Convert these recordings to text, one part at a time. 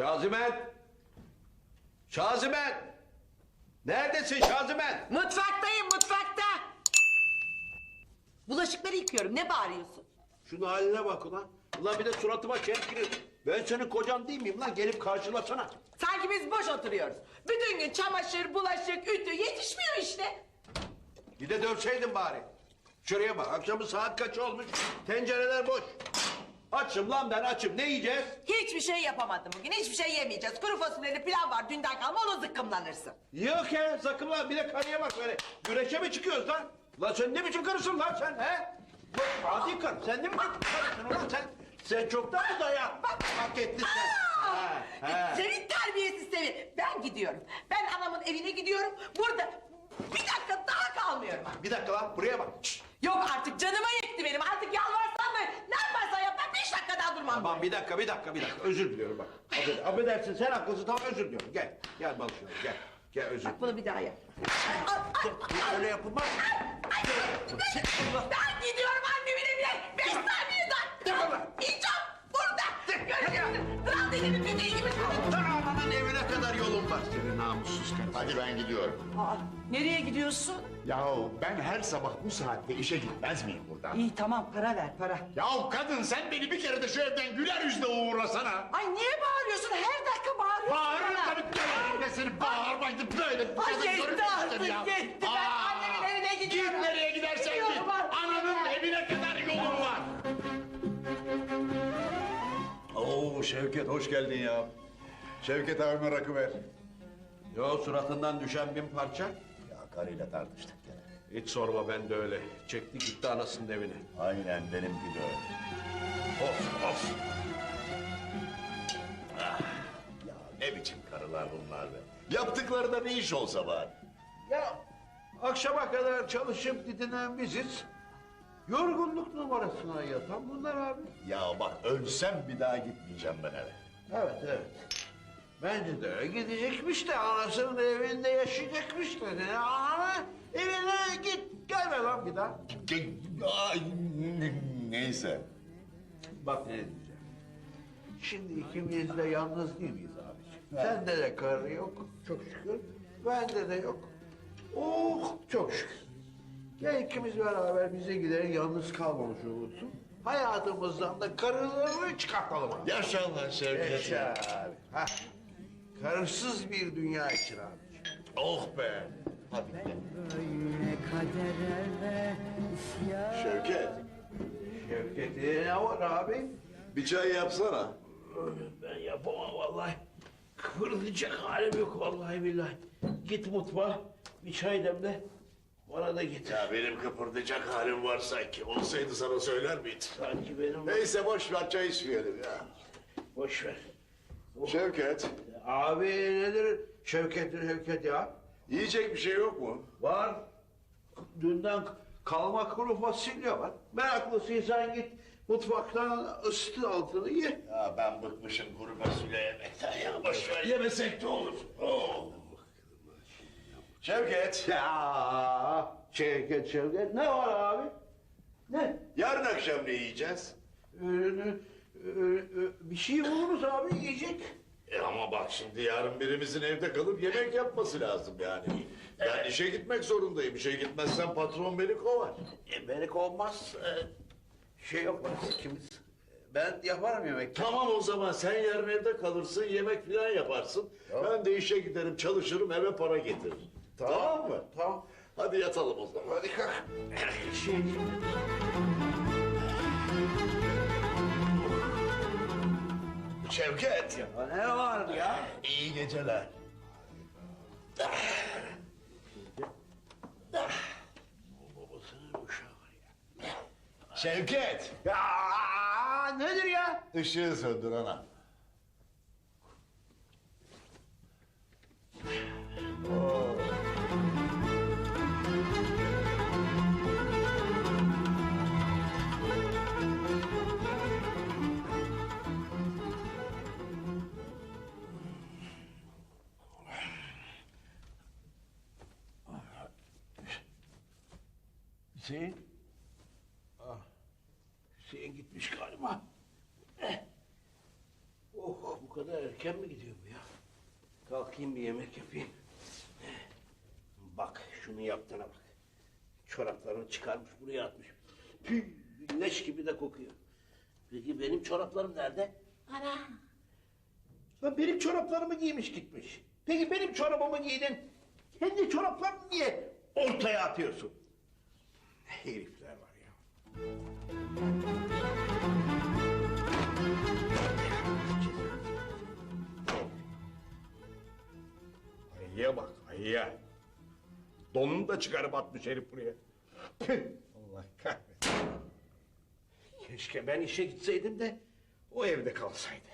Şazimen! Şazimen! Neredesin Şazimen? Mutfaktayım mutfakta. Bulaşıkları yıkıyorum ne bağırıyorsun? Şunun haline bak ulan. Ulan bir de suratıma çemkirir. Ben senin kocan değil miyim lan? Gelip karşılasana. Sanki biz boş oturuyoruz. Bütün gün çamaşır, bulaşık, ütü yetişmiyor işte. Bir de dövseydin bari. Şuraya bak. Akşamın saat kaç olmuş? Tencereler boş. Açım lan ben açım. Ne yiyeceğiz? Hiçbir şey yapamadım bugün. Hiçbir şey yemeyeceğiz. Kuru fasulyeli pilav var dünden kalma onu zıkkımlanırsın. Yok ya sakın lan. Bir de karıya bak böyle. Güreşe mi çıkıyoruz lan? Lan sen ne biçim karısın lan sen he? Bak adi karı. Sen ne biçim karısın ulan sen? Sen çoktan mı dayan? Bak hak ettin sen. Ha, ha. Senin terbiyesiz seni. Ben gidiyorum. Ben anamın evine gidiyorum. Burada bir dakika daha kalmıyorum. Bir dakika lan buraya bak. Şşt. Yok artık canıma yetti benim. Artık yalvarsam da ne yaparsan yap ben beş dakika daha durmam. Tamam bir dakika bir dakika bir dakika özür diliyorum bak. Affeder, affedersin sen haklısın tamam özür diliyorum. Gel gel balışım gel. Gel özür Bak bunu bir daha yap. Öyle yapılmaz. Sen- Ben gidiyorum annemin evine. Beş saniye daha. İneceğim burada. Kral dediğinin dediği gibi. Lan ananın evine kadar yolun var. Senin namussuz karı. Hadi ben gidiyorum. Aa, nereye gidiyorsun? Yahu ben her sabah bu saatte işe gitmez miyim buradan? İyi tamam para ver para. Yahu kadın sen beni bir kere de şu evden güler yüzle uğurlasana. Ay niye bağırıyorsun? Her dakika bağırıyorsun. Bağırırım bana. tabii böyle de seni bağırmaydı böyle. Ay, kadın yetti görünmüştür artık, yetti. Ben annemin evine gidiyorum. Git nereye gidersen Gidiyorum git. artık. Ananın evine kadar yolun var. Oo Şevket hoş geldin ya. Şevket abime rakı ver. Yo suratından düşen bin parça. Ya karıyla tartıştık gene. Hiç sorma ben de öyle. Çekti gitti anasının evine. Aynen benimki de öyle. Of of. Ya ne biçim karılar bunlar be. Yaptıkları da bir iş olsa bari. Ya akşama kadar çalışıp didinen biziz. Yorgunluk numarasına yatan bunlar abi. Ya bak ölsem bir daha gitmeyeceğim ben eve. Evet evet. Bence de gidecekmiş de anasının evinde yaşayacakmış. Yani ana evine git gelme lan bir daha. Ay, Neyse. Bak ne diyeceğim. Şimdi ikimiz de yalnız değil miyiz abiciğim? Sende de karı yok çok şükür. Bende de yok. Oh çok şükür. Gel ikimiz beraber bize gidelim yalnız kalmamış olursun. Hayatımızdan da karıları çıkartalım abi. Yaşa lan Şevket. Yaşa abi. Hah. Karısız bir dünya için abiciğim. Oh be. Böyle kaderlerle isyan Şevket Şevket'e ne var abi? bir çay yapsana. Ben yapamam vallahi. Kıpırdayacak halim yok vallahi billahi. Git mutfağa bir çay demle. Bana da git. Ya benim kıpırdayacak halim var sanki. Olsaydı sana söyler miydim? Sanki benim Neyse boş ver çay içmeyelim ya. boş ver. Şevket Abi nedir Şevket'in Şevket ya? yiyecek bir şey yok mu? Var. Dünden kalma kuru fasulye var. Meraklısıysan git mutfaktan ısıtın altını ye. Ya ben bıkmışım kuru fasulye yemekten ya. Boş ver yemesek de olur. Oh. Şevket Ya Şevket Şevket ne var abi? Ne? yarın akşam ne yiyeceğiz? Ee, bir şey buluruz abi yiyecek. E ama bak şimdi yarın birimizin evde kalıp yemek yapması lazım yani. Ben işe gitmek zorundayım. İşe gitmezsem patron beni kovar. E, Melik olmaz. e, şey yaparız ikimiz. Ben yaparım yemek. Tamam o zaman sen yarın evde kalırsın, yemek falan yaparsın. Ben de işe giderim, çalışırım, eve para getiririm. Tamam, mı? Tamam. Hadi yatalım o zaman. Hadi kalk. Şey, Şevket. ya ne var ya? İyi geceler. Şevket. Ya nedir ya? Işığı söndür ana. Hüseyin. Ah, Hüseyin gitmiş galiba. Eh. Oh bu kadar erken mi gidiyor bu ya? Kalkayım bir yemek yapayım. Bak şunu yaptığına bak. Çoraplarını çıkarmış buraya atmış. Püh, leş gibi de kokuyor. Peki benim çoraplarım nerede? Ana! Lan benim çoraplarımı giymiş gitmiş. Peki benim çorabımı giydin. Kendi çoraplarını niye ortaya atıyorsun? Herifler var ya. Ayıya bak ayıya. Donunu da çıkarıp atmış herif buraya. Püh, Allah kahretsin. Keşke ben işe gitseydim de o evde kalsaydı.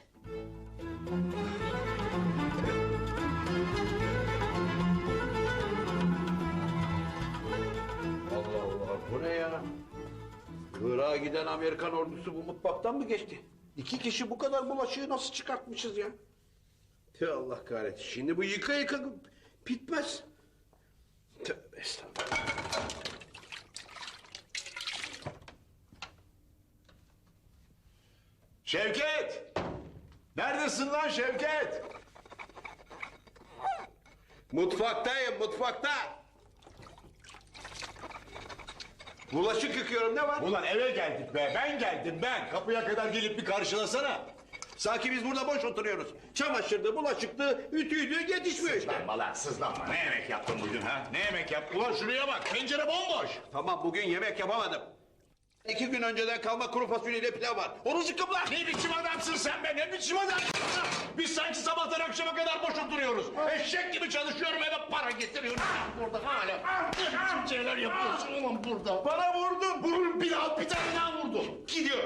Giden Amerikan ordusu bu mutfaktan mı geçti? İki kişi bu kadar bulaşığı nasıl çıkartmışız ya? Tüh Allah kahretsin. Şimdi bu yıka yıka bitmez. Tövbe estağfurullah. Şevket! Neredesin lan Şevket? Mutfaktayım mutfakta. Bulaşık yıkıyorum ne var? Ulan eve geldik be ben geldim ben. Kapıya kadar gelip bir karşılasana. Sanki biz burada boş oturuyoruz. Çamaşırdı, bulaşıktı, ütüydü yetişmiyor işte. Sızlanma lan sızlanma. Ne yemek yaptın bugün ha? Ne yemek yaptın? Ulan şuraya bak pencere bomboş. Tamam bugün yemek yapamadım. İki gün önceden kalma kuru fasulyeyle pilav var. Onu zıkkımla. Ne biçim adamsın sen be ne biçim adamsın? Biz sanki sabahtan akşama kadar boş oturuyoruz. Eşek gibi çalışıyorum eve para getiriyorum. Burada hala. Biçim şeyler yapıyorsun ulan burada? Bana vurdun. Vurun bir daha bir tane daha vurdu. Gidiyor.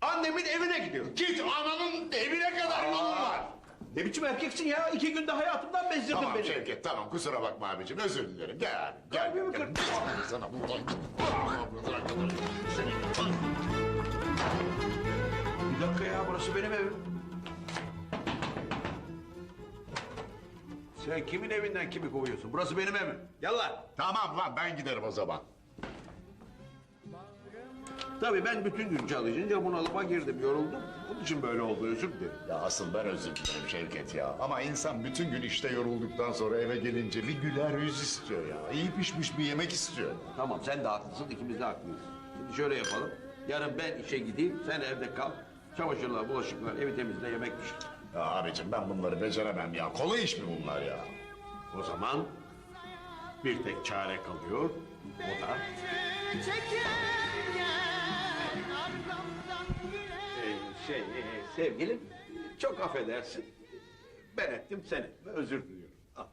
Annemin evine gidiyor. Git ananın evine kadar yolun var. Ne biçim erkeksin ya? İki günde hayatımdan bezdirdin Tamam beni. Şevket tamam kusura bakma abicim özür dilerim. Gel gel. Kalbimi gel. kırdın. Sana buradan. Buradan kadar. Seni- Bir dakika ya burası benim evim. Sen kimin evinden kimi kovuyorsun? Burası benim evim. Yallah. Tamam lan ben giderim o zaman. Tabii ben bütün gün çalışınca bunalıma girdim, yoruldum. Onun için böyle oldu, özür dilerim. Ya asıl ben özür dilerim Şevket ya. Ama insan bütün gün işte yorulduktan sonra eve gelince bir güler yüz istiyor ya. İyi pişmiş bir yemek istiyor. Tamam sen de haklısın, ikimiz de haklıyız. Şimdi şöyle yapalım. Yarın ben işe gideyim, sen evde kal. Çamaşırlar, bulaşıklar, evi temizle, yemek pişir. Ya abicim ben bunları beceremem ya. Kolay iş mi bunlar ya? O zaman bir tek çare kalıyor. O da Ee, şey, e, sevgilim çok affedersin. Ben ettim sen etme, özür diliyorum. Al.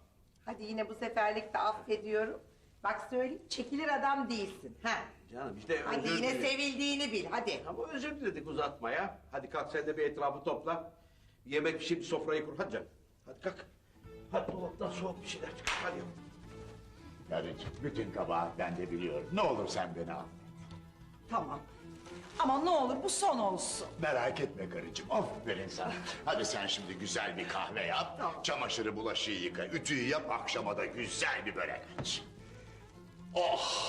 Hadi yine bu seferlik de affediyorum. Bak söyleyeyim çekilir adam değilsin. Ha. Canım işte Hadi özür yine dilerim. sevildiğini bil hadi. Ama özür diledik uzatmaya. Hadi kalk sen de bir etrafı topla. Yemek pişir, bir sofrayı kur. Hadi canım. Hadi kalk. Hadi dolaptan soğuk bir şeyler çıkar. Hadi yavrum. Karıcığım bütün kabahat ben de biliyorum. Ne olur sen beni al. Tamam. Ama ne olur bu son olsun. Merak etme karıcığım. Aferin sana. Hadi sen şimdi güzel bir kahve yap. Çamaşırı bulaşığı yıka. Ütüyü yap. Akşama da güzel bir börek aç. Oh!